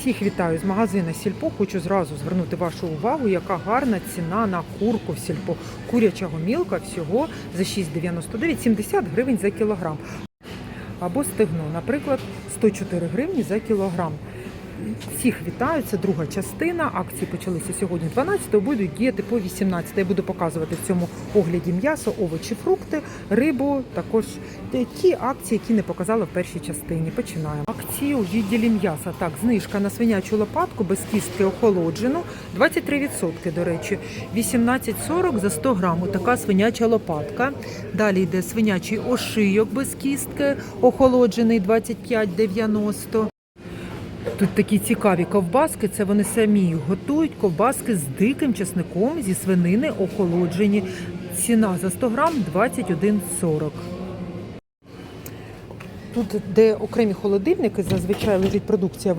Всіх вітаю з магазина Сільпо. Хочу зразу звернути вашу увагу, яка гарна ціна на курку в Сільпо. Куряча гомілка всього за 6,99 70 гривень за кілограм. Або стегно, наприклад, 104 гривні за кілограм. Всіх вітаю, це друга частина. Акції почалися сьогодні 12 будуть діяти по 18 Я буду показувати в цьому огляді м'ясо, овочі, фрукти, рибу, також ті акції, які не показала в першій частині. Починаємо. Акції у відділі м'яса. Так, знижка на свинячу лопатку без кістки охолоджену 23%, до речі, 18,40 за 100 грамів. Така свиняча лопатка. Далі йде свинячий ошийок без кістки, охолоджений 25,90. Тут такі цікаві ковбаски, це вони самі готують. Ковбаски з диким чесником зі свинини охолоджені. Ціна за 100 грам 21,40. Тут, де окремі холодильники, зазвичай лежить продукція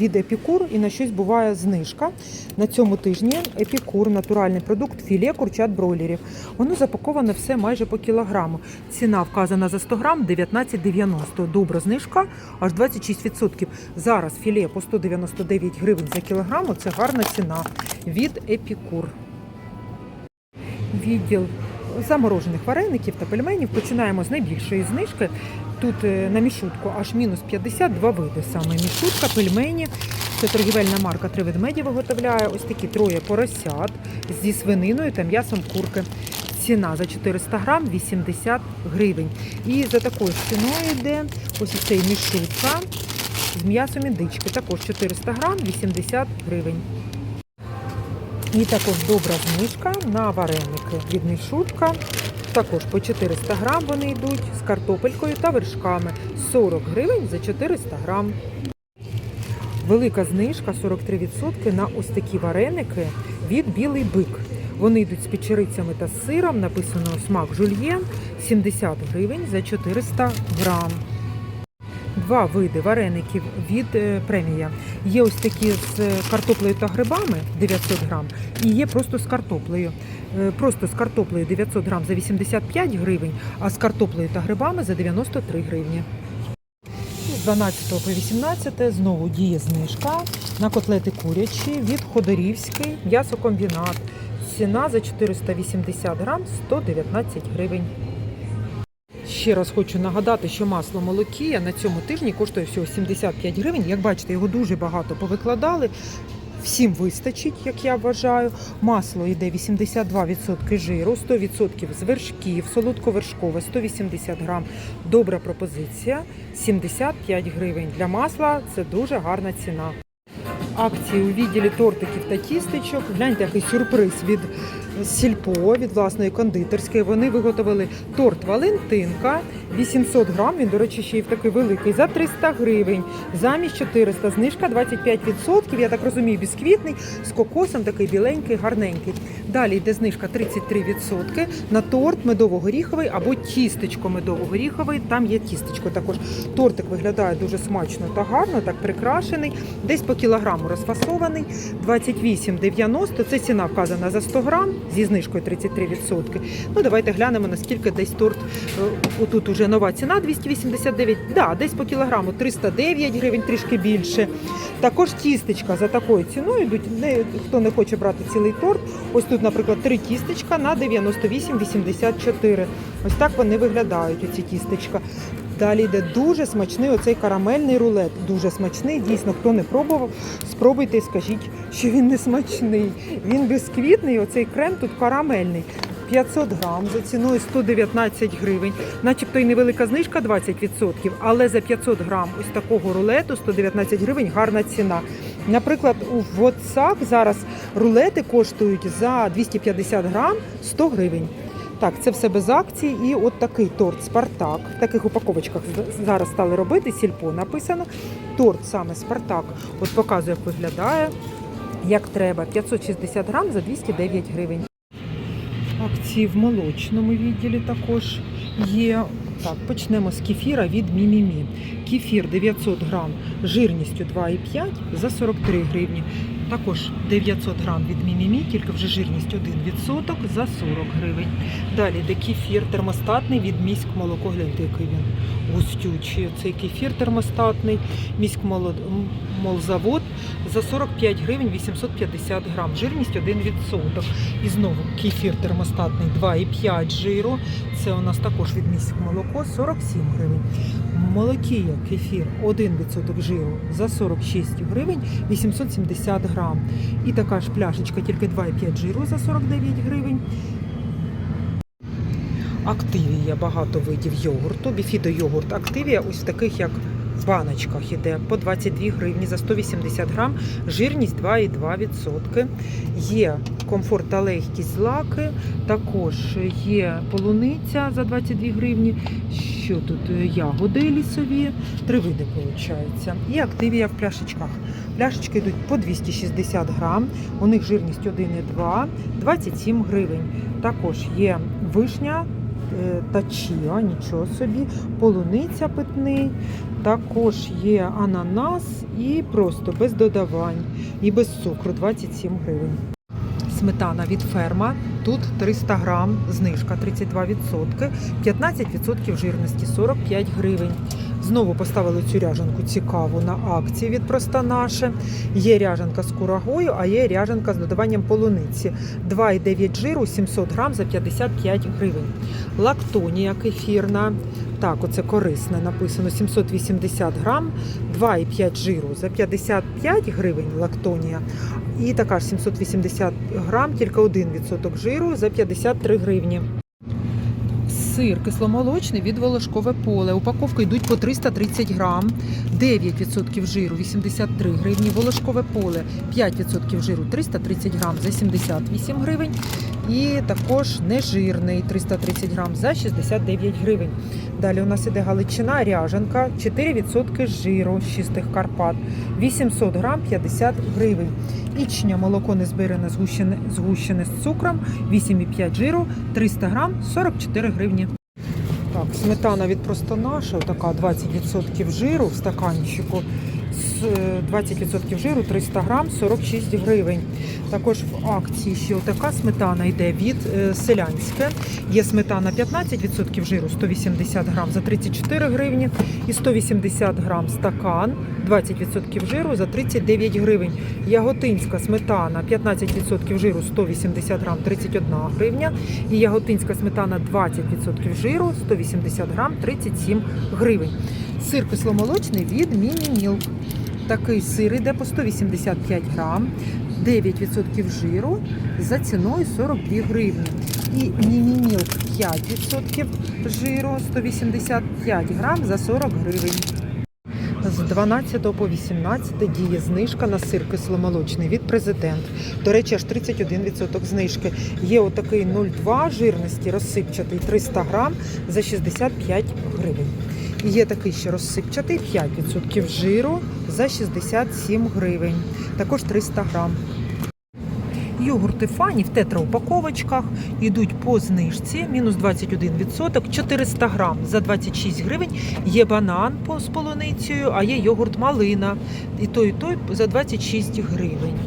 від- Епікур і на щось буває знижка. На цьому тижні Епікур, натуральний продукт, філе курчат бройлерів. Воно запаковане все майже по кілограму. Ціна вказана за 100 грам 19,90. Добра знижка аж 26%. Зараз філе по 199 гривень за кілограму. Це гарна ціна від Епікур. Відділ заморожених вареників та пельменів починаємо з найбільшої знижки. Тут е, на мішутку аж мінус 52 види саме мішутка, пельмені. Це торгівельна марка Три ведмеді виготовляє. Ось такі троє поросят зі свининою та м'ясом курки. Ціна за 400 грам 80 гривень. І за такою ціною йде ось цей мішутка з м'ясом індички. Також 400 грам 80 гривень. І також добра знижка на вареники від мішутка. Також по 400 грам вони йдуть з картопелькою та вершками. 40 гривень за 400 грам. Велика знижка 43% на ось такі вареники від білий бик. Вони йдуть з печерицями та з сиром. Написано смак жульєн 70 гривень за 400 грам. Два види вареників від е, премія. Є ось такі з картоплею та грибами 900 грам, і є просто з картоплею. Е, Просто з картоплею 900 грам за 85 гривень, а з картоплею та грибами за 93 гривні. З 12 по 18 знову діє знижка на котлети курячі від Ходорівський м'ясокомбінат. Ціна за 480 грам 119 гривень. Ще раз хочу нагадати, що масло молокія на цьому тижні коштує всього 75 гривень. Як бачите, його дуже багато повикладали. Всім вистачить, як я вважаю. Масло йде 82% жиру, 100% з вершків, солодковершкове 180 грам. Добра пропозиція 75 гривень. Для масла це дуже гарна ціна. Акції у відділі тортиків та тістечок. Гляньте, який сюрприз від сільпо, від власної кондитерської. Вони виготовили торт Валентинка 800 грам. Він, до речі, ще й такий великий за 300 гривень. Замість 400. Знижка 25%. Я так розумію, бісквітний з кокосом, такий біленький, гарненький. Далі йде знижка 33% на торт медово-горіховий або тістечко медово-горіховий. Там є тістечко також. Тортик виглядає дуже смачно та гарно, так прикрашений. Десь по кілограму розфасований. 28,90. Це ціна вказана за 100 грам зі знижкою 33%. Ну давайте глянемо наскільки десь торт. е, Отут уже нова ціна 289. Да, десь по кілограму 309 гривень, трішки більше. Також тістечка за такою ціною йдуть. Не, хто не хоче брати цілий торт. Ось тут, наприклад, три тістечка на 98,84. Ось так вони виглядають, оці тістечка. Далі йде дуже смачний оцей карамельний рулет. Дуже смачний. Дійсно, хто не пробував, спробуйте і скажіть, що він не смачний. Він бісквітний, оцей крем тут карамельний. 500 грам за ціною 119 гривень, начебто й невелика знижка 20%, але за 500 грам ось такого рулету 119 гривень гарна ціна. Наприклад, у Воцак зараз рулети коштують за 250 грам 100 гривень. Так, це все без акцій. І от такий торт Спартак. В таких упаковочках зараз стали робити. Сільпо написано. Торт саме Спартак. От показує, як виглядає, як треба. 560 грам за 209 гривень. Акції в молочному відділі також є. Так, почнемо з кефіра від Мімімі. Кефір 900 грам жирністю 2,5 за 43 гривні. Також 900 грам від Мімімі, тільки вже жирність 1% за 40 гривень. Далі йде кефір термостатний від міськ молоко. Гляньте, який він густючий. Цей кефір термостатний, міськ молзавод за 45 гривень 850 грам. Жирність 1%. І знову кефір термостатний 2,5 жиру. Це у нас також від міськ молоко 47 гривень. Молокія кефір 1% жиру за 46 гривень 870 грам. І така ж пляшечка, тільки 2,5 жиру за 49 гривень. Активія багато видів йогурту. Біфідо йогурт Активія ось таких як в баночках іде по 22 гривні за 180 грам, жирність 2,2%. Є комфорт та легкість злаки, також є полуниця за 22 гривні. Що тут ягоди лісові, три види виходить. І активія в пляшечках. Пляшечки йдуть по 260 грам, у них жирність 1,2, 27 гривень. Також є вишня е, та нічого собі, полуниця питний, також є ананас і просто без додавань. І без цукру 27 гривень. Сметана від ферма. Тут 300 грам, знижка 32%, 15% жирності. 45 гривень. Знову поставили цю ряжанку цікаву на акції від просто наше. Є ряжанка з курагою, а є ряжанка з додаванням полуниці. 2,9 жиру, 700 грам за 55 гривень. Лактонія кефірна. Так, оце корисне написано 780 грам, 2,5 жиру за 55 гривень лактонія. І така ж 780 грам, тільки 1% жиру за 53 гривні. Сир кисломолочний від волошкове поле. Упаковки йдуть по 330 грам, 9% жиру 83 гривні. Волошкове поле 5% жиру 330 грам за 78 гривень. І також нежирний 330 грам за 69 гривень. Далі у нас іде галичина, ряжанка, 4% жиру з чистих Карпат, 800 грам 50 гривень. Ічня молоко незбирене згущене, згущене з цукром, 8,5 жиру, 300 грам 44 гривні. Так, сметана від просто наша, така 20% жиру в стаканчику. З, е, 20% жиру 300 грам 46 гривень. Також в акції ще така сметана йде від е, селянське. Є сметана 15% жиру 180 грам за 34 гривні і 180 грам стакан 20% жиру за 39 гривень. Яготинська сметана 15% жиру 180 грам 31 гривня. І яготинська сметана 20% жиру 180 грам 37 гривень. Сир кисломолочний від Міні Мілк. Такий сир йде по 185 грам, 9% жиру за ціною 42 гривні. І Міні-Мілк 5% жиру, 185 грам за 40 гривень. З 12 по 18 діє знижка на сир кисломолочний від президент. До речі, аж 31% знижки. Є отакий 0,2 жирності розсипчатий 300 грам за 65 гривень. Є такий ще розсипчатий 5% жиру за 67 гривень. Також 300 грам. Йогурти фані в тетраупаковочках йдуть по знижці, мінус 21%, 400 грам за 26 гривень. Є банан з полуницею, а є йогурт малина. І той, і той за 26 гривень.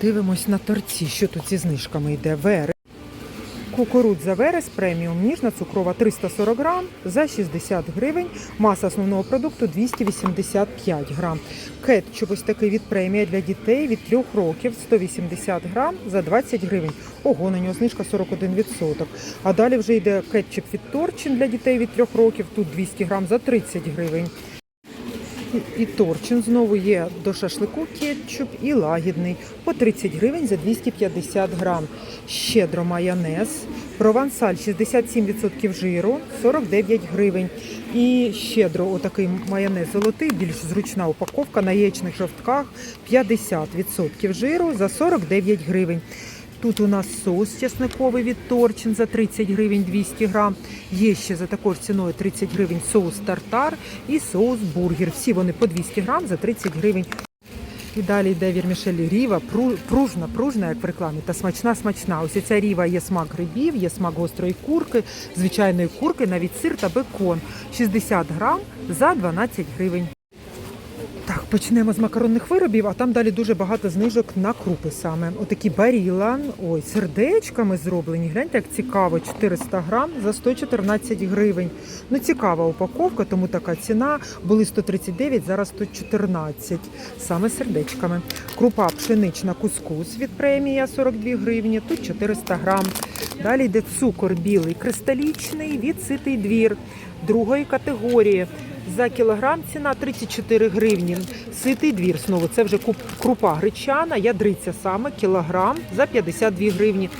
Дивимось на торці, що тут зі знижками йде. Верес. Кукурудза Верес преміум ніжна цукрова 340 грам за 60 гривень. Маса основного продукту 285 грам. Кетчуп ось такий від премія для дітей від 3 років 180 грам за 20 гривень. Ого, на нього знижка 41%. А далі вже йде кетчуп від Торчин для дітей від 3 років. Тут 200 грам за 30 гривень. І- торчин знову є до шашлику кетчуп і лагідний по 30 гривень за 250 грам. Щедро майонез. Провансаль 67% жиру, 49 гривень. І щедро отакий майонез золотий, більш зручна упаковка на яєчних жовтках 50% жиру за 49 гривень. Тут у нас соус чесниковий від Торчин за 30 гривень 200 грам. Є ще за такою ціною 30 гривень соус тартар і соус бургер. Всі вони по 200 грам за 30 гривень. І далі йде вірмішель ріва, пру- пружна, пружна, як в рекламі, та смачна, смачна. Ось ця ріва є смак грибів, є смак гострої курки, звичайної курки, навіть сир та бекон. 60 грам за 12 гривень. Почнемо з макаронних виробів, а там далі дуже багато знижок на крупи саме. Отакі баріла, ой, сердечками зроблені. Гляньте, як цікаво, 400 грам за 114 гривень. Ну, цікава упаковка, тому така ціна. Були 139, зараз 114. Саме сердечками. Крупа пшенична кускус від премія 42 гривні, тут 400 грам. Далі йде цукор білий кристалічний від ситий двір другої категорії. За кілограм ціна 34 гривні. Ситий двір знову. Це вже крупа гречана, ядриця саме кілограм за 52 гривні.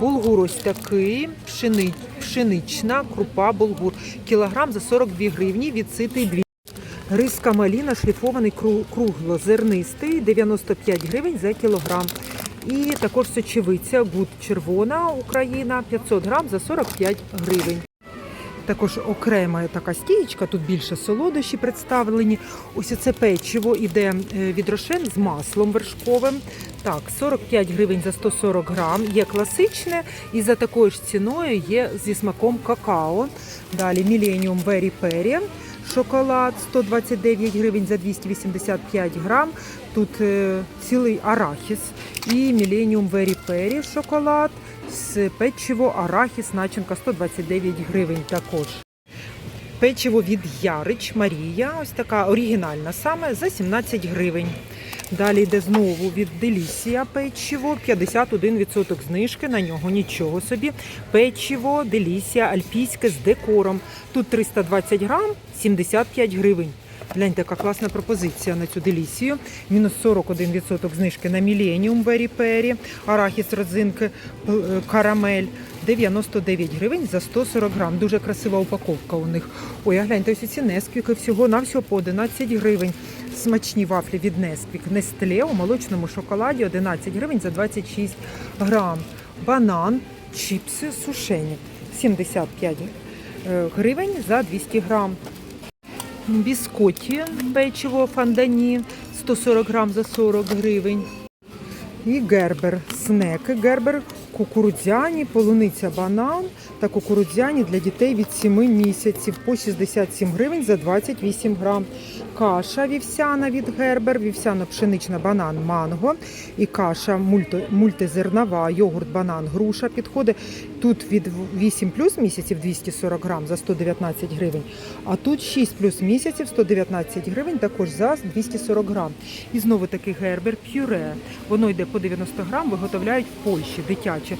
Булгур ось такий, пшени- пшенична крупа булгур. Кілограм за 42 гривні від ситий двір. Риска маліна шліфований кру- круглозернистий 95 гривень за кілограм. І також сочевиця гуд червона Україна 500 грам за 45 гривень. Також окрема така стієчка, тут більше солодощі представлені. Ось це печиво іде е, від рошен з маслом вершковим. Так, 45 гривень за 140 грам. Є класичне і за такою ж ціною є зі смаком какао. Далі Millennium Berry Perry. Шоколад 129 гривень за 285 грам. Тут е, цілий арахіс. І Millennium Berry Perry шоколад печиво арахіс начинка 129 гривень також. Печиво від Ярич Марія, ось така оригінальна саме за 17 гривень. Далі йде знову від Делісія печиво, 51% знижки, на нього нічого собі. Печиво Делісія альпійське з декором. Тут 320 грам, 75 гривень. Гляньте, яка класна пропозиція на цю делісію. Мінус 41% знижки на Millennium Berry Perry, арахіс родзинки, е, карамель. 99 гривень за 140 грам. Дуже красива упаковка у них. Ой, а гляньте, ось ці Несквіки всього на всього по 11 гривень. Смачні вафлі від Несквік. Нестле у молочному шоколаді 11 гривень за 26 грам. Банан, чіпси сушені 75 е, гривень за 200 грам. Біскоті, печиво фандані 140 грам за 40 гривень. І гербер, снеки, гербер, кукурудзяні, полуниця банан та кукурудзяні для дітей від 7 місяців по 67 гривень за 28 грам. Каша вівсяна від гербер, вівсяно-пшенична банан манго і каша мульти, мультизернова, йогурт, банан, груша підходить. Тут від 8 плюс місяців 240 грам за 119 гривень, а тут 6 плюс місяців 119 гривень також за 240 грам. І знову таки гербер пюре. Воно йде по 90 грам, виготовляють в Польщі дитяче.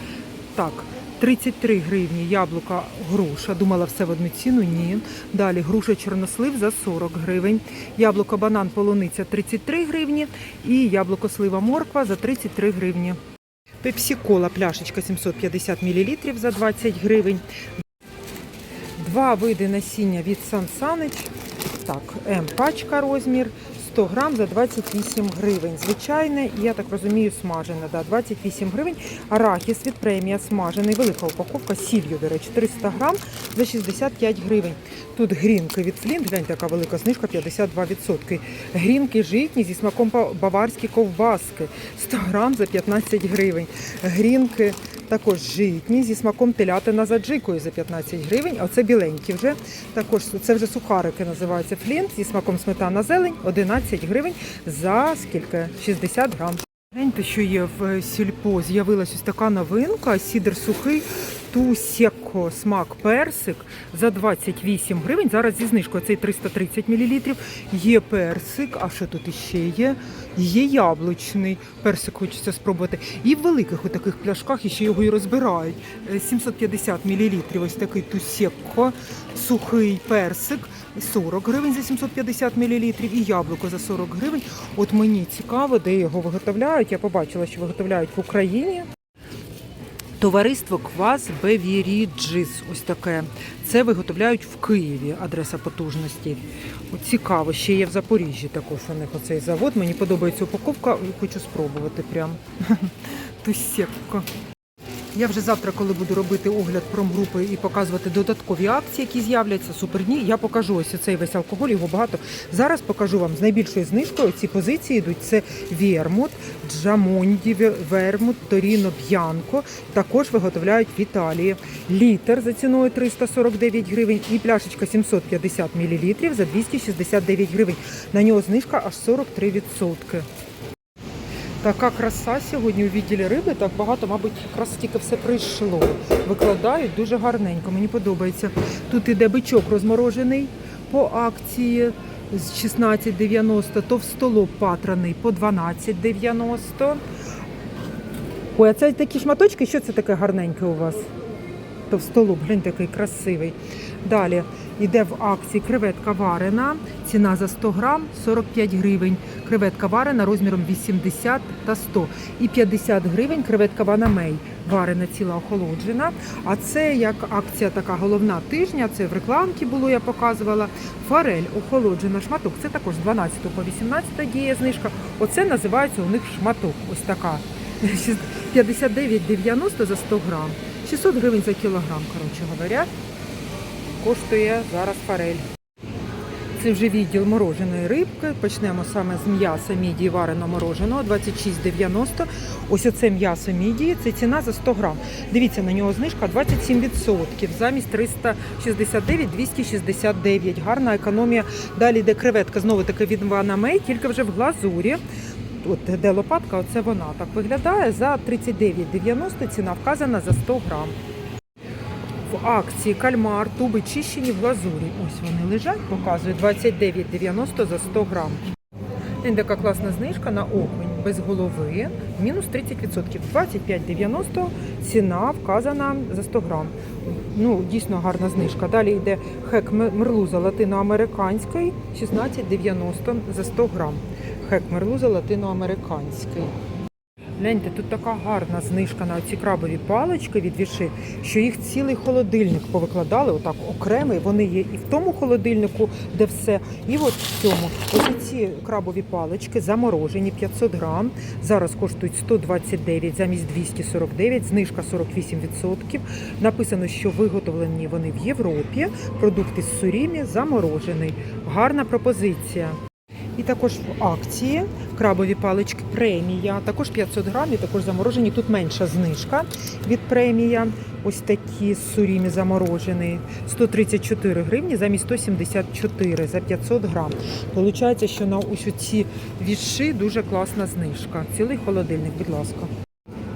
Так, 33 гривні яблука груша. Думала все в одну ціну. Ні. Далі груша чорнослив за 40 гривень. Яблуко банан полуниця 33 гривні. І яблуко слива морква за 33 гривні. Пепсі-кола пляшечка 750 мл за 20 гривень. Два види насіння від Сан Санич. Так, М пачка розмір 100 грам за 28 гривень. Звичайне, я так розумію, смажене. Да, 28 гривень. Арахіс від премія смажений. Велика упаковка з сіллю, до речі, 300 грам за 65 гривень. Тут грінки від Флінт, гляньте, яка велика знижка 52%. Грінки житні зі смаком ба- баварські ковбаски 100 грам за 15 гривень. Грінки також житні зі смаком телятина за джикою за 15 гривень. А оце біленькі вже. Також це вже сухарики називаються флінт зі смаком сметана зелень 11 гривень за скільки? 60 грам. Гляньте, що є в сільпо. З'явилась ось така новинка. Сідер сухий. Тусяко смак персик за 28 гривень. Зараз зі знижкою цей 330 мл. Є персик, а що тут іще є? Є яблучний персик, хочеться спробувати. І в великих отаких пляшках іще його і розбирають. Е, 750 мл. Ось такий тусяко, сухий персик. 40 гривень за 750 мл і яблуко за 40 гривень. От мені цікаво, де його виготовляють. Я побачила, що виготовляють в Україні. Товариство Квас Бевіріджис. Ось таке. Це виготовляють в Києві. Адреса потужності. От цікаво, ще є в Запоріжжі також у них оцей завод. Мені подобається упаковка, хочу спробувати прям. Тусєпко. Я вже завтра, коли буду робити огляд промгрупи і показувати додаткові акції, які з'являться, супердні, я покажу ось цей весь алкоголь, його багато. Зараз покажу вам з найбільшою знижкою. Ці позиції йдуть це Вєрмут, Джамонді, Вермут, Торіно, Б'янко. Також виготовляють в Італії. Літр за ціною 349 гривень і пляшечка 750 мл за 269 гривень. На нього знижка аж 43%. Така краса сьогодні у відділі риби. Так багато, мабуть, якраз тільки все прийшло. Викладають дуже гарненько. Мені подобається. Тут іде бичок розморожений по акції з 16,90, товстолоб патраний по 12,90. Ой, а це такі шматочки, що це таке гарненьке у вас? Товстолоб, глянь, такий красивий. Далі йде в акції креветка варена, ціна за 100 грам 45 гривень. Креветка варена розміром 80 та 100. І 50 гривень креветка ванамей. Варена ціла охолоджена. А це як акція така головна тижня. Це в рекламці було, я показувала. Форель охолоджена шматок. Це також з 12 по 18 діє знижка. Оце називається у них шматок. Ось така. 59,90 за 100 грам. 600 гривень за кілограм, коротше говоря. Коштує зараз форель. Це вже відділ мороженої рибки. Почнемо саме з м'яса мідії варено мороженого 26,90. Ось оце м'ясо мідії, це ціна за 100 грам. Дивіться, на нього знижка 27%. Замість 369 269. Гарна економія. Далі йде креветка, знову таки від Ванамей, тільки вже в глазурі. От де лопатка, оце вона так виглядає. За 39,90 ціна вказана за 100 грам. В акції кальмар, туби чищені в глазурі. Ось вони лежать, показує 29,90 за 100 грам. Така класна знижка на окунь без голови. Мінус 30%. 25,90 ціна вказана за 100 грам. Ну, дійсно гарна знижка. Далі йде хек мерлуза латиноамериканський 16,90 за 100 грам. Хек мерлуза латиноамериканський. Гляньте, тут така гарна знижка на ці крабові палички від віши, що їх цілий холодильник повикладали, отак окремий. Вони є і в тому холодильнику, де все, і от в цьому. Ось ці крабові палички заморожені 500 грам. Зараз коштують 129 замість 249, знижка 48%. Написано, що виготовлені вони в Європі. Продукт із сурімі заморожений. Гарна пропозиція. І також в акції крабові палички премія, також 500 грамів, також заморожені. Тут менша знижка від премія. Ось такі сурімі заморожені. 134 гривні замість 174 за 500 грам. Получається, що на ось ці віші дуже класна знижка. Цілий холодильник, будь ласка.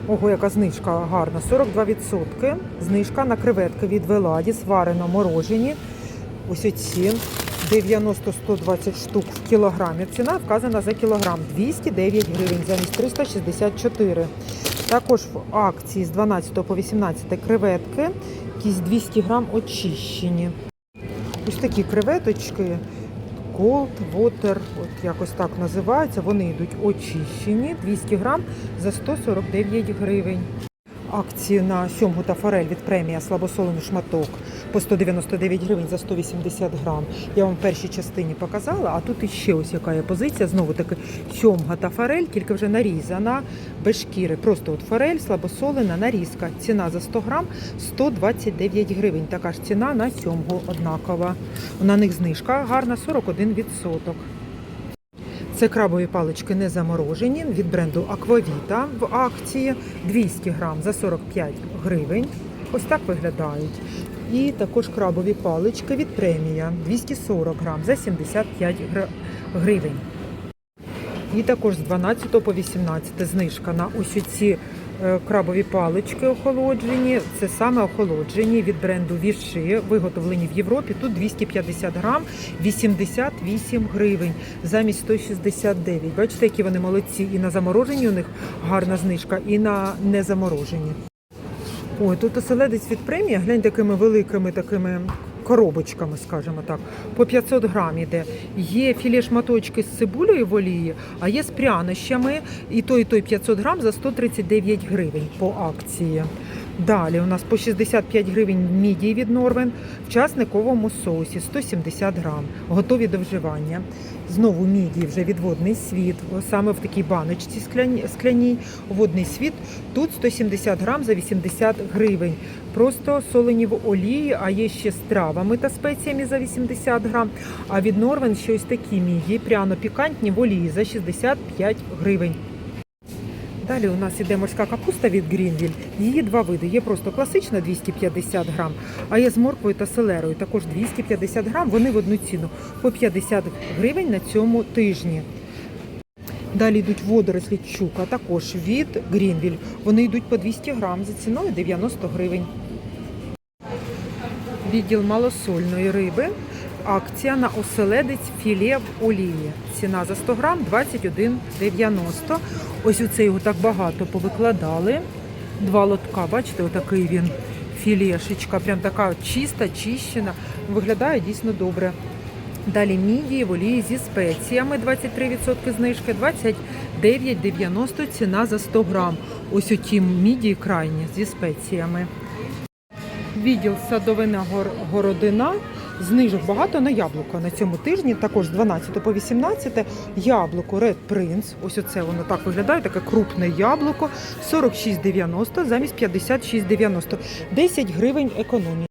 Ого, яка знижка гарна. 42%. Знижка на креветки від Веладіс, варено морожені. Ось оці 90-120 штук в кілограмі. Ціна вказана за кілограм 209 гривень замість 364. Також в акції з 12 по 18 креветки, якісь 200 грам очищені. Ось такі креветочки. Cold Water, от якось так називаються. Вони йдуть очищені 200 грам за 149 гривень. Акції на сьомгу та форель від премія слабосолений шматок по 199 гривень за 180 грам. Я вам в першій частині показала, а тут іще ось яка є позиція. Знову таки сьомга та форель, тільки вже нарізана без шкіри. Просто от форель, слабосолена, нарізка. Ціна за 100 грам 129 гривень. Така ж ціна на сьомгу однакова. На них знижка гарна 41%. Це крабові палички не заморожені від бренду Аквавіта в акції 200 грам за 45 гривень. Ось так виглядають. І також крабові палички від премія 240 грам за 75 гр- гривень. І також з 12 по 18 знижка на ось ці е, крабові палички охолоджені. Це саме охолоджені від бренду Віши, виготовлені в Європі. Тут 250 грам, 88 гривень замість 169. Бачите, які вони молодці. І на заморожені у них гарна знижка, і на незаморожені. Ой, тут оселедець від премії, глянь такими великими такими коробочками, скажімо так, по 500 грам іде. Є філе шматочки з цибулею в олії, а є з прянощами. І той, і той 500 грам за 139 гривень по акції. Далі у нас по 65 гривень мідії від Норвен в часниковому соусі 170 грам, готові до вживання. Знову мідії вже від водний світ, саме в такій баночці скляній. Водний світ тут 170 грам за 80 гривень. Просто солені в олії, а є ще з травами та спеціями за 80 грам. А від Норвен ще ось такі мідії, пряно пікантні в олії за 65 гривень. Далі у нас іде морська капуста від Грінвіль. Її два види. Є просто класична 250 грам, а є з морквою та селерою. Також 250 грам. Вони в одну ціну по 50 гривень на цьому тижні. Далі йдуть водорослі чука, також від Грінвіль. Вони йдуть по 200 грам за ціною 90 гривень. Відділ малосольної риби. Акція на оселедець філе в олії. Ціна за 100 грам 21,90. Ось у цей його так багато повикладали. Два лотка, бачите, отакий він філешечка. Прям така чиста, чищена. Виглядає дійсно добре. Далі мідії в олії зі спеціями 23% знижки, 29,90 ціна за 100 грам. Ось оті мідії крайні зі спеціями. Відділ садовина гор- городина. Знижок багато на яблуко на цьому тижні. Також з 12 по 18 яблуко Red Prince. Ось оце воно так виглядає, таке крупне яблуко. 46,90 замість 56,90. 10 гривень економії.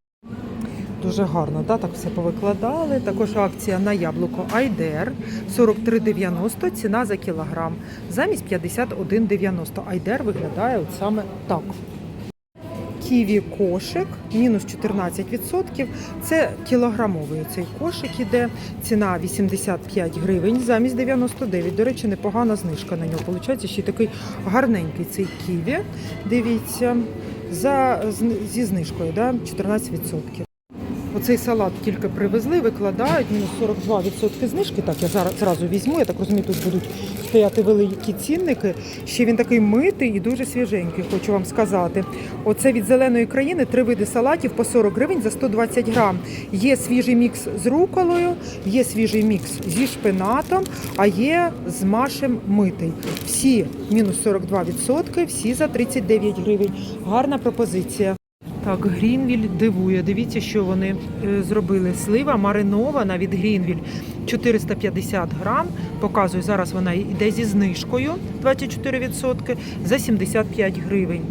Дуже гарно, да, так все повикладали. Також акція на яблуко Айдер 43,90 ціна за кілограм. Замість 51,90. Айдер виглядає от саме так. Ківі кошик мінус 14%. Це кілограмовий цей кошик іде. Ціна 85 гривень замість 99. До речі, непогана знижка на нього. Получається ще такий гарненький цей ківі. Дивіться, за, зі знижкою да, 14%. Оцей салат тільки привезли, викладають, мінус 42% знижки. Так, я зараз зразу візьму. Я так розумію, тут будуть стояти великі цінники. Ще він такий митий і дуже свіженький, хочу вам сказати. Оце від зеленої країни три види салатів по 40 гривень за 120 грам. Є свіжий мікс з руколою, є свіжий мікс зі шпинатом, а є з машем митий. Всі мінус 42%, всі за 39 гривень. Гарна пропозиція. Так, Грінвіль дивує. Дивіться, що вони е, зробили. Слива маринована від Грінвіль 450 грам. Показую, зараз вона йде зі знижкою 24% за 75 гривень.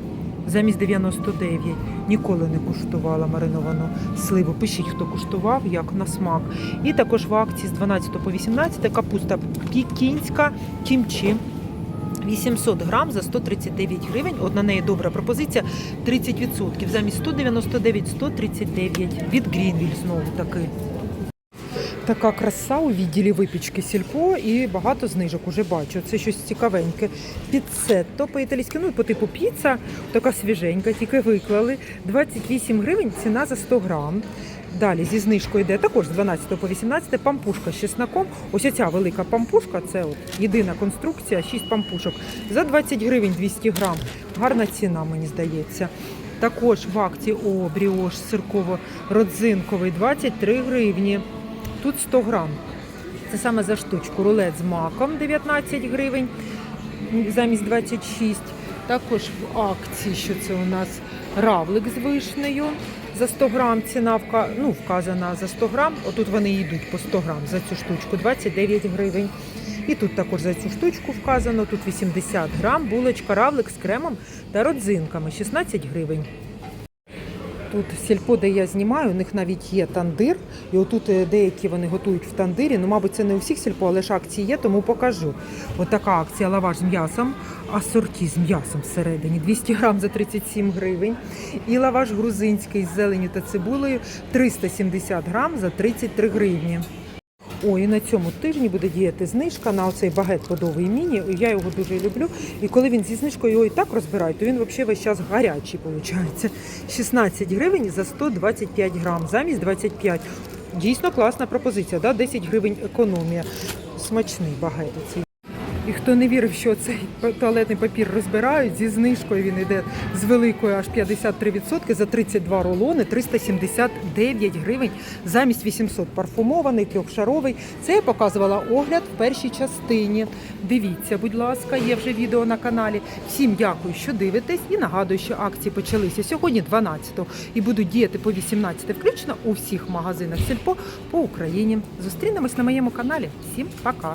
Замість 99. Ніколи не куштувала мариновану сливу. Пишіть, хто куштував, як на смак. І також в акції з 12 по 18 капуста пікінська кімчі. 800 грам за 139 гривень. От на неї добра пропозиція 30%. Замість 199 139 від Грінвіль знову таки. Така краса у відділі випічки сільпо і багато знижок уже бачу. Це щось цікавеньке. Піцетто по-італійськи, ну по типу піца, така свіженька, тільки виклали. 28 гривень ціна за 100 грам. Далі зі знижкою йде також з 12 по 18 пампушка з чесноком. Ось оця велика пампушка, це от єдина конструкція, 6 пампушок. За 20 гривень 200 грам. Гарна ціна, мені здається. Також в акції о, бріош сирково-родзинковий 23 гривні. Тут 100 грам. Це саме за штучку. Рулет з маком 19 гривень замість 26. Також в акції, що це у нас равлик з вишнею за 100 грам. Ціна вка... ну, вказана за 100 грам. Отут вони йдуть по 100 грам за цю штучку 29 гривень. І тут також за цю штучку вказано, тут 80 грам, булочка, равлик з кремом та родзинками 16 гривень. Тут сільпо, де я знімаю, у них навіть є тандир. І отут е, деякі вони готують в тандирі. Ну, мабуть, це не у всіх сільпо, але ж акції є, тому покажу. От така акція лаваш з м'ясом, асорті з м'ясом всередині. 200 грам за 37 гривень. І лаваш грузинський з зеленю та цибулею 370 грам за 33 гривні. О, і на цьому тижні буде діяти знижка на оцей багет подовий міні. Я його дуже люблю. І коли він зі знижкою його і так розбирають, то він взагалі весь час гарячий виходить. 16 гривень за 125 грам, замість 25. Дійсно класна пропозиція, да? 10 гривень економія. Смачний багет. Оцей. І хто не вірив, що цей туалетний папір розбирають зі знижкою, він йде з великою аж 53% за 32 рулони, 379 гривень замість 800 парфумований, трьохшаровий. Це я показувала огляд в першій частині. Дивіться, будь ласка, є вже відео на каналі. Всім дякую, що дивитесь. І нагадую, що акції почалися сьогодні, 12-го, і будуть діяти по 18 включно у всіх магазинах сільпо по Україні. Зустрінемось на моєму каналі. Всім пока!